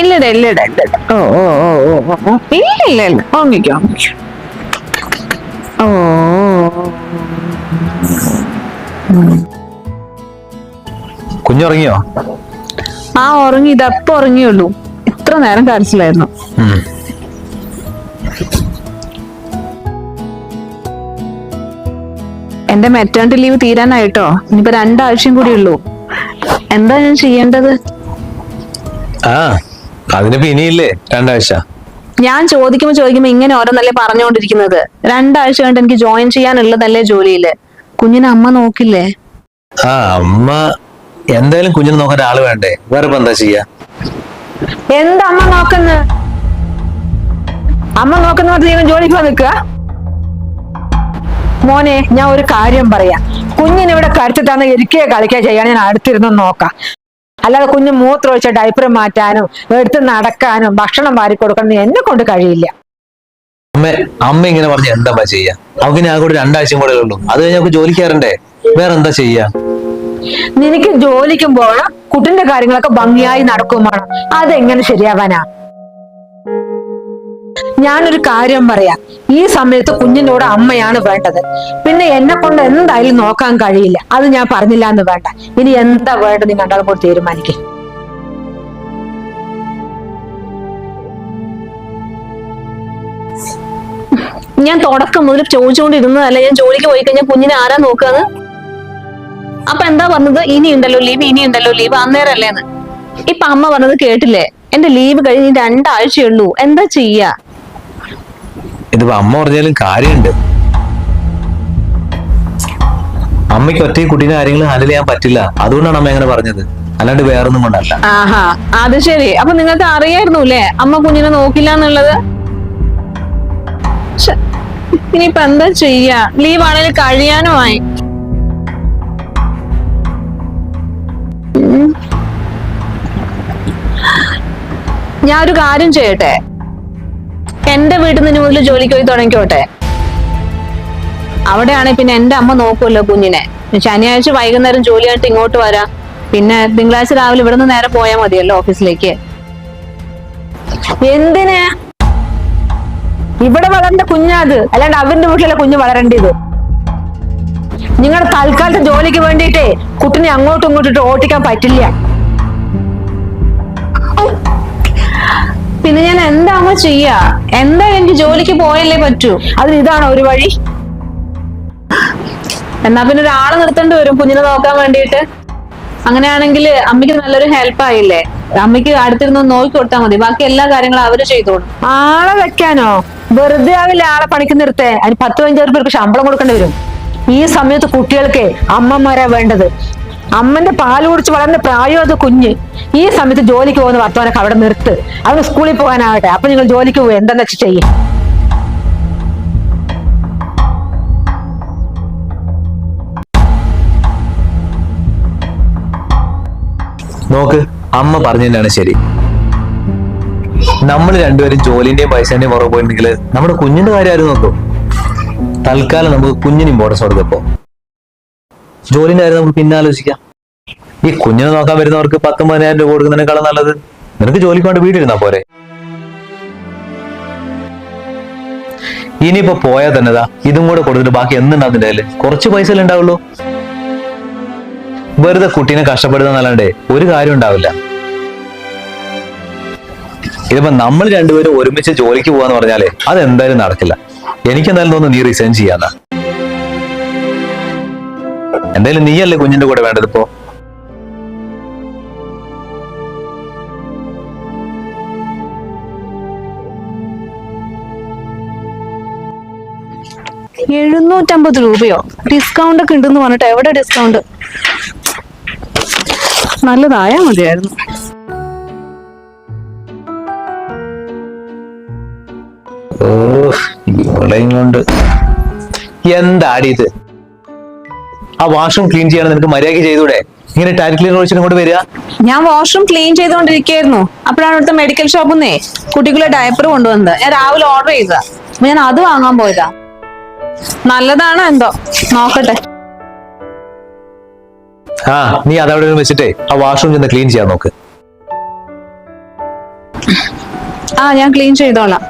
ഇല്ലട ഇല്ലട. ഇല്ലട ഓ ഓ ഓ ഓ ഇല്ല ഇല്ല ഇല്ല. ഓങ്ങിക്കോ ഓ. കുഞ്ഞുറങ്ങിയോ? ആ ഉറങ്ങി. ഇതപ്പൊ ഉറങ്ങിയുള്ളൂ ഇത്ര നേരം കരച്ചിലായിരുന്നു. എന്റെ മെറ്റേണിറ്റി ലീവ് തീരാനായിട്ടോ? ഇനിയിപ്പോ രണ്ടാഴ്ചയും കൂടി ഉള്ളൂ. എന്താ ഞാൻ ചെയ്യേണ്ടത്? ആ അതിനിപ്പോ ഇനിയില്ലേ? രണ്ടാഴ്ച. ഞാൻ ചോദിക്കുമ്പോ ചോദിക്കുമ്പോ ഇങ്ങനെ ഓരോന്നല്ലേ പറഞ്ഞുകൊണ്ടിരിക്കുന്നത് രണ്ടാഴ്ച കണ്ട് എനിക്ക് ജോയിൻ ചെയ്യാനുള്ളതല്ലേ ജോലിയിൽ? കുഞ്ഞിനെ അമ്മ നോക്കില്ലേ? ആ അമ്മ എന്തായാലും കുഞ്ഞിനെ നോക്കാൻ ആൾ വേണ്ടേ? വേറെ ഇപ്പൊ എന്താ ചെയ്യാ? എന്താ അമ്മ നോക്കുന്നത് അമ്മ നോക്കുന്ന ജോലിക്ക് നിൽക്കുക മോനെ ഞാൻ ഒരു കാര്യം പറയാം. കുഞ്ഞിനിവിടെ കരുത്തിട്ടാന്ന് ഇരിക്കുക കളിക്കുക ചെയ്യാൻ ഞാൻ അടുത്തിരുന്ന് നോക്കാം. അല്ലാതെ കുഞ്ഞ് മൂത്രം ഒഴിച്ച ഡൈപ്പർ മാറ്റാനും എടുത്ത് നടക്കാനും ഭക്ഷണം വാരി കൊടുക്കണം എന്നെ കൊണ്ട് കഴിയില്ല. അമ്മ അമ്മ ഇങ്ങനെ പറഞ്ഞ എന്താ ചെയ്യാ? അവക്ക് ഞാൻ കൂടെ രണ്ടാഴ്ച കൂടെ ഉള്ളൂ. അത് കഴിഞ്ഞ് ജോലിക്കാരണ്ടേ ജോലിക്ക് വേറെ എന്താ ചെയ്യാ? നിനക്ക് ജോലിക്കും പോകണം കുട്ടിന്റെ കാര്യങ്ങളൊക്കെ ഭംഗിയായി നടക്കുമ്പോഴാണ് അതെങ്ങനെ ശരിയാവാനാ? ഞാനൊരു കാര്യം പറയാം. ഈ സമയത്ത് കുഞ്ഞിനോട് അമ്മയാണ് വേണ്ടത്. പിന്നെ എന്നെ കൊണ്ട് എന്തായാലും നോക്കാൻ കഴിയില്ല. അത് ഞാൻ പറഞ്ഞില്ല എന്ന് വേണ്ട. ഇനി എന്താ വേണ്ടത് നിങ്ങൾ രണ്ടാളും കൂടി തീരുമാനിക്കും. ഞാൻ തുടക്കം മുതൽ ചോദിച്ചുകൊണ്ടിരുന്നതല്ല? ഞാൻ ജോലിക്ക് പോയി കഴിഞ്ഞാൽ കുഞ്ഞിനെ ആരാ നോക്കാന്ന്? അപ്പൊ എന്താ പറഞ്ഞത്? ഇനി ഉണ്ടല്ലോ ലീവ് ഇനി ഉണ്ടല്ലോ ലീവ്. അന്നേരല്ലേന്ന് ഇപ്പൊ അമ്മ പറഞ്ഞത് കേട്ടില്ലേ? എന്റെ ലീവ് കഴിഞ്ഞ് രണ്ടാഴ്ചയുള്ളൂ എന്താ ചെയ്യാ? ഇതിപ്പോ അമ്മ പറഞ്ഞാലും കാര്യമുണ്ട്. അമ്മയ്ക്ക് ഒറ്റ കുട്ടീനെ കാര്യങ്ങൾ ഹാൻഡിൽ ചെയ്യാൻ പറ്റില്ല. അതുകൊണ്ടാണ് അമ്മ അങ്ങനെ പറഞ്ഞത്. അല്ലാണ്ട് വേറൊന്നും കൊണ്ടല്ല. ആഹാ അത് ശരി. അപ്പൊ നിങ്ങൾക്ക് അറിയായിരുന്നു അല്ലേ? അമ്മ കുഞ്ഞിനെ നോക്കില്ല എന്നുള്ളത്? ഇനിയിപ്പൊ എന്താ ചെയ്യാ? ലീവ് ആണെങ്കിൽ കഴിയാനുമായി. ഞാൻ ഒരു കാര്യം ചെയ്യട്ടെ? എന്റെ വീട്ടിൽ നിന്ന് മുതൽ ജോലിക്ക് പോയി തുടങ്ങിക്കോട്ടെ. അവിടെയാണെങ്കിൽ പിന്നെ എന്റെ അമ്മ നോക്കുമല്ലോ കുഞ്ഞിനെ. ശനിയാഴ്ച വൈകുന്നേരം ജോലിയായിട്ട് ഇങ്ങോട്ട് വരാം. പിന്നെ തിങ്കളാഴ്ച രാവിലെ ഇവിടെ നിന്ന് നേരെ പോയാൽ മതിയല്ലോ ഓഫീസിലേക്ക്. എന്തിനാ? ഇവിടെ വളരേണ്ട കുഞ്ഞാത് അല്ലാണ്ട് അവന്റെ വീട്ടിലെ കുഞ്ഞ് വളരേണ്ടത്. നിങ്ങളുടെ തൽക്കാലത്തെ ജോലിക്ക് വേണ്ടിയിട്ടേ കുട്ടിനെ അങ്ങോട്ടും ഇങ്ങോട്ടും ഓട്ടിക്കാൻ പറ്റില്ല. പിന്നെ ഞാൻ എന്താ അമ്മ ചെയ്യാ? എന്താ എനിക്ക് ജോലിക്ക് പോയല്ലേ പറ്റൂ? അതിന് ഇതാണോ ഒരു വഴി. എന്നാ പിന്നെ ഒരാളെ നിർത്തേണ്ടി വരും കുഞ്ഞിനെ നോക്കാൻ വേണ്ടിയിട്ട്. അങ്ങനെയാണെങ്കിൽ അമ്മയ്ക്ക് നല്ലൊരു ഹെൽപ്പ് ആയില്ലേ? അമ്മയ്ക്ക് അടുത്തിരുന്ന് നോക്കി കൊടുത്താൽ മതി. ബാക്കി എല്ലാ കാര്യങ്ങളും അവർ ചെയ്തോളും. ആളെ വെക്കാനോ? വെറുതെ ആവില്ല ആളെ പണിക്ക് നിർത്തേ. അതിന് പത്ത് പതിനഞ്ചായിരം പേർക്ക് ശമ്പളം കൊടുക്കേണ്ടി വരും. ഈ സമയത്ത് കുട്ടികൾക്ക് അമ്മമാരാ വേണ്ടത്. അമ്മന്റെ പാൽ കുടിച്ച് വളർന്ന പ്രായം അത് കുഞ്ഞ്. ഈ സമയത്ത് ജോലിക്ക് പോകുന്ന വർത്തമാനൊക്കെ അവിടെ നിർത്ത്. അവന് സ്കൂളിൽ പോകാനാവട്ടെ. അപ്പൊ നിങ്ങൾ ജോലിക്ക് പോകും എന്താന്ന് വെച്ച് ചെയ്യും. നോക്ക് അമ്മ പറഞ്ഞു ശരി. നമ്മൾ രണ്ടുപേരും ജോലിന്റെയും പൈസേന്റെയും പുറകെ പോയിട്ടുണ്ടെങ്കിൽ നമ്മുടെ കുഞ്ഞിന്റെ കാര്യം ആരും നോക്കും? തൽക്കാലം നമുക്ക് കുഞ്ഞിന് ഇമ്പോർട്ടൻസ് കൊടുക്കപ്പോ ജോലിന്റെ കാര്യം നമുക്ക് പിന്നെ ആലോചിക്കാം. ഈ കുഞ്ഞിനെ നോക്കാൻ വരുന്നവർക്ക് പത്തും പതിനായിരം രൂപ കൊടുക്കുന്നതിനേക്കാളും നല്ലത് നിനക്ക് ജോലിക്ക് വേണ്ടി വീട്ടിരുന്നാ പോരെ. ഇനിയിപ്പോ പോയാൽ തന്നെ ദാ ഇതും കൂടെ കൊടുത്തിട്ട് ബാക്കി എന്തുണ്ടാവും അതിന്റെ കയ്യിൽ. കുറച്ച് പൈസ ഉണ്ടാവുള്ളൂ. വെറുതെ കുട്ടീനെ കഷ്ടപ്പെടുന്നല്ലാണ്ടേ ഒരു കാര്യം ഉണ്ടാവില്ല. ഇതിപ്പോ നമ്മൾ രണ്ടുപേരും ഒരുമിച്ച് ജോലിക്ക് പോവാന്ന് പറഞ്ഞാലേ അതെന്തായാലും നടക്കില്ല. എനിക്കെന്തായാലും തോന്നുന്നു നീ റിസൈൻ ചെയ്യാന്നാ. എന്തായാലും നീയല്ലേ കുഞ്ഞിന്റെ കൂടെ വേണ്ടത് ഇപ്പോ? എഴുന്നൂറ്റമ്പത് രൂപയോ? ഡിസ്കൗണ്ട് ഒക്കെ ഉണ്ടെന്ന് പറഞ്ഞിട്ട് എവിടെ ഡിസ്കൗണ്ട് നല്ലതായാ മതിയായിരുന്നു. ഓ ഇവളെയും കൊണ്ട് എന്താടി ഇത്? ആ വാഷ്റൂം ക്ലീൻ ചെയ്യാൻ നിനക്ക് മര്യാദ ചെയ്തൂടെ ഇങ്ങനെ ടാറ്റ് ക്ലീനർ ഒഴിച്ചിട്ട് ഇങ്ങോട്ട് വരിക? ഞാൻ വാഷ്റൂം ക്ലീൻ ചെയ്തുകൊണ്ടിരിക്കുകയായിരുന്നു അപ്പോഴാണ് ഇവിടുത്തെ മെഡിക്കൽ ഷോപ്പിൽ നിന്നേ കുട്ടിക്കുള്ള ഡയപ്പർ കൊണ്ടുവന്നത്. ഞാൻ രാവിലെ ഓർഡർ ചെയ്തതാ. അപ്പൊ ഞാൻ അത് വാങ്ങാൻ പോയതാ. നല്ലതാണ് എന്തോ? നോക്കട്ടെ. ആ നീ അതവിടെ വെച്ചിട്ടേ ആ വാഷ്റൂം ചെന്ന് ക്ലീൻ ചെയ്യാൻ നോക്ക്. ആ ഞാൻ ക്ലീൻ ചെയ്തോളാം.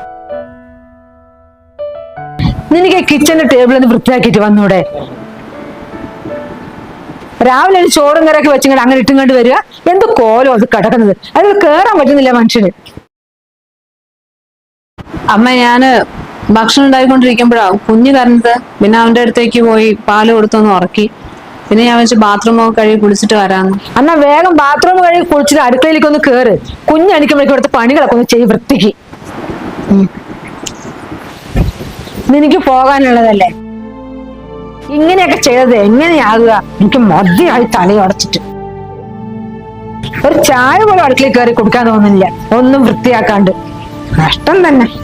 നിനക്ക് കിച്ചന്റെ ടേബിൾ ഒന്ന് വൃത്തിയാക്കിയിട്ട് വന്നൂടെ? രാവിലെ ഒരു ചോറും കറിയൊക്കെ വെച്ചിങ്ങനെ അങ്ങനെ ഇട്ടുകൊണ്ട് വരിക. എന്ത് കോലോ അത് കിടക്കുന്നത്? അതിൽ കേറാൻ പറ്റുന്നില്ല മനുഷ്യന്. അമ്മ ഞാൻ ഭക്ഷണം ഉണ്ടായിക്കൊണ്ടിരിക്കുമ്പോഴാ കുഞ്ഞു കരഞ്ഞത്. പിന്നെ അവന്റെ അടുത്തേക്ക് പോയി പാൽ കൊടുത്തൊന്ന് ഉറക്കി. പിന്നെ ഞാൻ വെച്ച് ബാത്റൂമൊക്കെ കഴുകി കുളിച്ചിട്ട് വരാന്ന്. എന്നാ വേഗം ബാത്റൂം കഴുകി കുളിച്ചിട്ട് അടുക്കളയിലേക്ക് ഒന്ന് കേറ്. കുഞ്ഞണിക്കുമ്പോഴേക്കും ഇവിടുത്തെ പണികളൊക്കെ ഒന്ന് ചെയ്ത് വൃത്തിക്ക്. നിനക്ക് പോകാനുള്ളതല്ലേ? ഇങ്ങനെയൊക്കെ ചെയ്തത് എങ്ങനെയാകുക? എനിക്ക് മദ്യമായി തലയുടച്ചിട്ട് ഒരു ചായ പോലും അടുക്കളയിൽ കയറി കൊടുക്കാൻ തോന്നുന്നില്ല. ഒന്നും വൃത്തിയാക്കാണ്ട്. നഷ്ടം തന്നെ.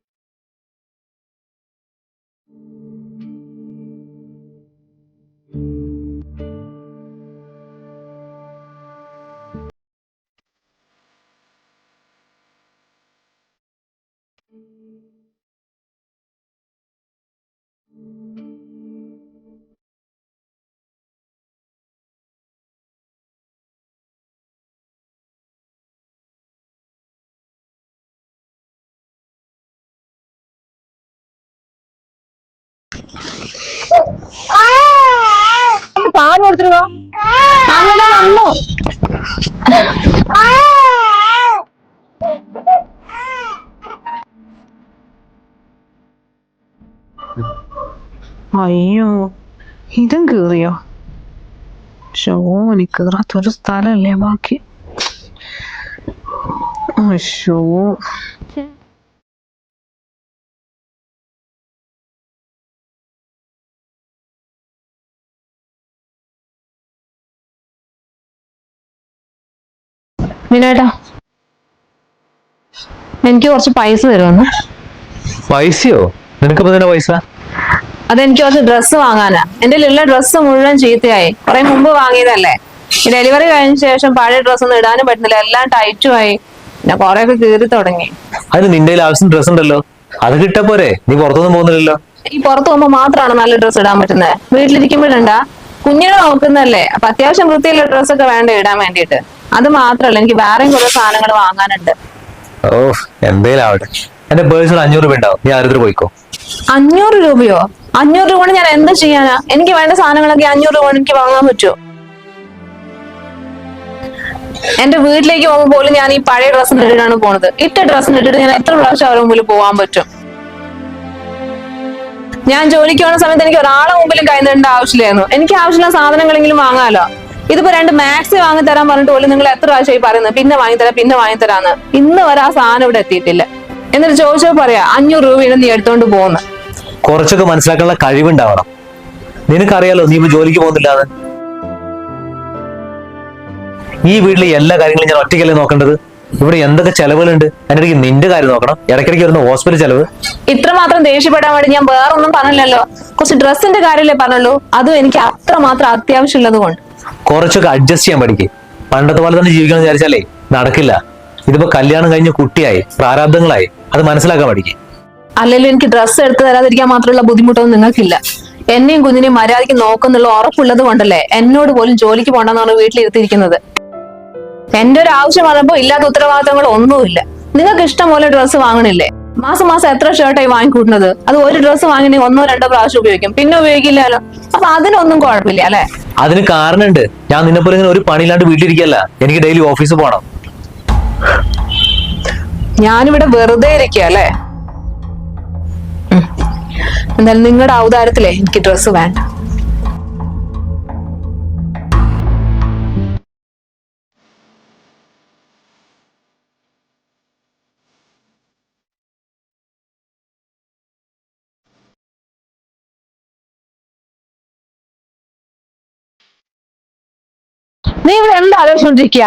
പാൽ കൊടുത്തിരുന്നോ? അങ്ങനെ വന്നു? അയ്യോ ഇതും കീറിയോ? ഷോ എനിക്ക് കീറാത്തൊരു സ്ഥലല്ലേ ബാക്കി? അയ്യോ മിനേട്ടാ. എനിക്ക് കുറച്ച് പൈസ തരുമെന്ന് പൈസയോ? നിനക്ക് തന്നെ പൈസ? അതെനിക്ക് കുറച്ച് ഡ്രസ്സ് വാങ്ങാനാ. എന്റെ ഉള്ള ഡ്രസ്സ് മുഴുവൻ ചീത്തയായി. കുറെ മുമ്പ് വാങ്ങിയതല്ലേ? ഡെലിവറി കഴിഞ്ഞ ശേഷം പഴയ ഡ്രസ്സ് ഒന്നും ഇടാനും പറ്റുന്നില്ല. എല്ലാം ടൈറ്റും ആയി. പിന്നെ കുറെ ഒക്കെ കീറി തുടങ്ങി. അതിന് നിന്റെ ആവശ്യം ഡ്രസ് ഉണ്ടല്ലോ. അത് കിട്ടാ പോരെ. നീ പുറത്തൊന്നും പോകുന്നില്ലല്ലോ. ഈ പുറത്ത് പോകുമ്പോ മാത്രമാണ് നല്ല ഡ്രസ്സ് ഇടാൻ പറ്റുന്നത് വീട്ടിലിരിക്കുമ്പോഴണ്ടാ കുഞ്ഞിനെ നോക്കുന്നല്ലേ. അപ്പൊ അത്യാവശ്യം വൃത്തിയുള്ള ഡ്രസ്സൊക്കെ വേണ്ട ഇടാൻ വേണ്ടിയിട്ട്. അത് മാത്രല്ല എനിക്ക് വേറെയും കുറെ സാധനങ്ങൾ വാങ്ങാനുണ്ട്. ഓ എന്തേലും ആവട്ടെ എന്റെ പേഴ്സിൽ അഞ്ഞൂറ് രൂപ ഉണ്ടാവും. നീ ആരുടെ പോയിക്കോ? അഞ്ഞൂറ് രൂപയോ? അഞ്ഞൂറ് രൂപ കൊണ്ട് ഞാൻ എന്താ ചെയ്യാനാ? എനിക്ക് വേണ്ട സാധനങ്ങളൊക്കെ അഞ്ഞൂറ് രൂപ കൊണ്ട് എനിക്ക് വാങ്ങാൻ പറ്റുമോ? എന്റെ വീട്ടിലേക്ക് പോകുമ്പോൾ പോലും ഞാൻ ഈ പഴയ ഡ്രസ്സ് ഇട്ടിട്ടാണ് പോണത്. ഇട്ട ഡ്രസ്സ് ഇട്ടിട്ട് ഞാൻ എത്ര പ്രാവശ്യം അവരുടെ മുമ്പിൽ പോകാൻ പറ്റും? ഞാൻ ജോലിക്ക് പോകുന്ന സമയത്ത് എനിക്ക് ഒരാളെ മുമ്പിലും കൈ നീണ്ട ആവശ്യമില്ലായിരുന്നു. എനിക്ക് ആവശ്യമുള്ള സാധനങ്ങളെങ്കിലും വാങ്ങാലോ? ഇതിപ്പോ രണ്ട് മാക്സി വാങ്ങി തരാൻ പറഞ്ഞിട്ട് പോലും നിങ്ങൾ എത്ര പ്രാവശ്യമായി പറയുന്നത്? പിന്നെ വാങ്ങിത്തരാം പിന്നെ വാങ്ങിത്തരാന്ന്. ഇന്ന് വരെ ആ സാധനം ഇവിടെ എത്തിയിട്ടില്ല. എന്നിട്ട് ചോദിച്ചോ പറയാ അഞ്ഞൂറ് രൂപയാണ് നീ എടുത്തോണ്ട് പോകുന്ന കുറച്ചൊക്കെ മനസ്സിലാക്കാനുള്ള കഴിവുണ്ടാവണം. നിനക്കറിയാലോ നീ ഇപ്പൊ ജോലിക്ക് പോകുന്നില്ല ഈ വീട്ടിലെ എല്ലാ കാര്യങ്ങളും ഞാൻ ഒറ്റയ്ക്കല്ലേ നോക്കേണ്ടത്? ഇവിടെ എന്തൊക്കെ ചെലവുകളുണ്ട്? അതിനിടയ്ക്ക് നിന്റെ കാര്യം നോക്കണം. ഇടയ്ക്കിടയ്ക്ക് വരുന്ന ഹോസ്പിറ്റൽ ചെലവ്. ഇത്രമാത്രം ദേഷ്യപ്പെടാൻ വേണ്ടി ഞാൻ വേറൊന്നും പറഞ്ഞില്ലല്ലോ. കുറച്ച് ഡ്രസ്സിന്റെ കാര്യമല്ലേ പറഞ്ഞുള്ളൂ. അതും എനിക്ക് അത്രമാത്രം അത്യാവശ്യമുള്ളത് കൊണ്ട്. കുറച്ചൊക്കെ അഡ്ജസ്റ്റ് ചെയ്യാൻ പഠിക്കും. പണ്ടത്തെ പോലെ തന്നെ ജീവിക്കണം വിചാരിച്ചാലേ നടക്കില്ല. ഇതിപ്പോ കല്യാണം കഴിഞ്ഞ കുട്ടിയായി പ്രാരാബ്ദങ്ങളായി അത് മനസ്സിലാക്കാൻ പഠിക്കും. അല്ലെങ്കിൽ എനിക്ക് ഡ്രസ്സ് എടുത്തു തരാതിരിക്കാൻ മാത്രമുള്ള ബുദ്ധിമുട്ടൊന്നും നിങ്ങൾക്കില്ല. എന്നെയും കുഞ്ഞിനെയും മര്യാദയ്ക്ക് നോക്കുന്നുള്ള ഉറപ്പുള്ളത് കൊണ്ടല്ലേ എന്നോട് പോലും ജോലിക്ക് പോണ്ടെന്ന് പറഞ്ഞ് വീട്ടിലിരുത്തിയിരിക്കുന്നത്. എന്റെ ഒരു ആവശ്യം പറയുമ്പോ ഇല്ലാത്ത ഉത്തരവാദിത്തങ്ങൾ ഒന്നുമില്ല. നിങ്ങൾക്ക് ഇഷ്ടം പോലെ ഡ്രസ്സ് വാങ്ങണില്ലേ? മാസം മാസം എത്ര ഷർട്ടായി വാങ്ങിക്കൂട്ടുന്നത്? അത് ഒരു ഡ്രസ്സ് വാങ്ങി ഒന്നോ രണ്ടോ പ്രാവശ്യം ഉപയോഗിക്കും. പിന്നെ ഉപയോഗിക്കില്ലല്ലോ. അപ്പൊ അതിനൊന്നും കുഴപ്പമില്ല അല്ലെ? അതിന് കാരണമുണ്ട് ഞാൻ നിന്നെ പോലെ ഇങ്ങനെ ഒരു പണിയില്ലാണ്ട് വീട്ടിലിരിക്കല്ല. എനിക്ക് ഡെയിലി ഓഫീസിൽ പോകണം ഞാനിവിടെ വെറുതെ ഇരിക്കുക എന്തായാലും നിങ്ങളുടെ ഔദാരത്തിലേ എനിക്ക് ഡ്രസ്സ് വേണ്ട. നീ ഇവിടെ എന്താ ആലോചിച്ചോണ്ടിരിക്കുക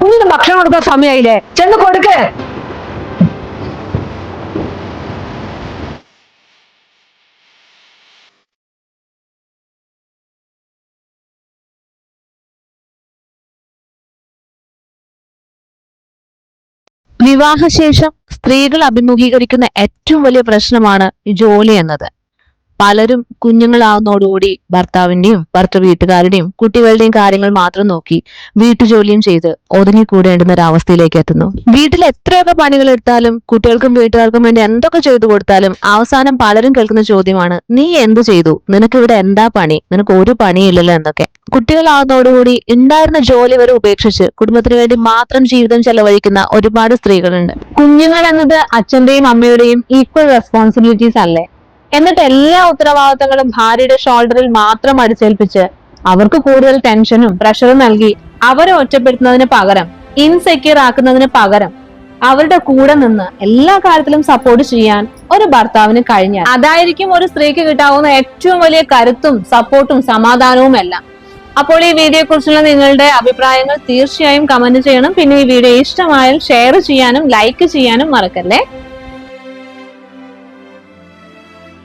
കുഞ്ഞിന് ഭക്ഷണം കൊടുക്കാൻ സമയമായില്ലേ ചെന്ന് കൊടുക്ക്. വിവാഹശേഷം സ്ത്രീകൾ അഭിമുഖീകരിക്കുന്ന ഏറ്റവും വലിയ പ്രശ്നമാണ് ജോലി എന്നത്. പലരും കുഞ്ഞുങ്ങളാവുന്നതോടുകൂടി ഭർത്താവിന്റെയും ഭർത്തൃ വീട്ടുകാരുടെയും കുട്ടികളുടെയും കാര്യങ്ങൾ മാത്രം നോക്കി വീട്ടുജോലിയും ചെയ്ത് ഒതുങ്ങിക്കൂടേണ്ടുന്ന അവസ്ഥയിലേക്ക് എത്തുന്നു. വീട്ടിൽ എത്രയൊക്കെ പണികൾ എടുത്താലും കുട്ടികൾക്കും വീട്ടുകാർക്കും വേണ്ടി എന്തൊക്കെ ചെയ്തു കൊടുത്താലും അവസാനം പലരും കേൾക്കുന്ന ചോദ്യമാണ് നീ എന്ത് ചെയ്തു? നിനക്ക് ഇവിടെ എന്താ പണി? നിനക്ക് ഒരു പണിയില്ലല്ലോ എന്നൊക്കെ. കുട്ടികളാവുന്നതോടുകൂടി ഉണ്ടായിരുന്ന ജോലി വരെ ഉപേക്ഷിച്ച് കുടുംബത്തിന് വേണ്ടി മാത്രം ജീവിതം ചെലവഴിക്കുന്ന ഒരുപാട് സ്ത്രീകളുണ്ട്. കുഞ്ഞുങ്ങൾ എന്നത് അച്ഛന്റെയും അമ്മയുടെയും ഈക്വൽ റെസ്പോൺസിബിലിറ്റീസ് അല്ലേ? എന്നിട്ട് എല്ലാ ഉത്തരവാദിത്തങ്ങളും ഭാര്യയുടെ ഷോൾഡറിൽ മാത്രം അടിച്ചേൽപ്പിച്ച് അവർക്ക് കൂടുതൽ ടെൻഷനും പ്രഷറും നൽകി അവരെ ഒറ്റപ്പെടുത്തുന്നതിന് പകരം ഇൻസെക്യൂർ ആക്കുന്നതിന് പകരം അവരുടെ കൂടെ നിന്ന് എല്ലാ കാര്യത്തിലും സപ്പോർട്ട് ചെയ്യാൻ ഒരു ഭർത്താവിന് കഴിഞ്ഞാൽ അതായിരിക്കും ഒരു സ്ത്രീക്ക് കിട്ടാവുന്ന ഏറ്റവും വലിയ കരുത്തും സപ്പോർട്ടും സമാധാനവും എല്ലാം. അപ്പോൾ ഈ വീഡിയോയെ കുറിച്ചുള്ള നിങ്ങളുടെ അഭിപ്രായങ്ങൾ തീർച്ചയായും കമന്റ് ചെയ്യണം. പിന്നെ ഈ വീഡിയോ ഇഷ്ടമായാൽ ഷെയർ ചെയ്യാനും ലൈക്ക് ചെയ്യാനും മറക്കല്ലേ?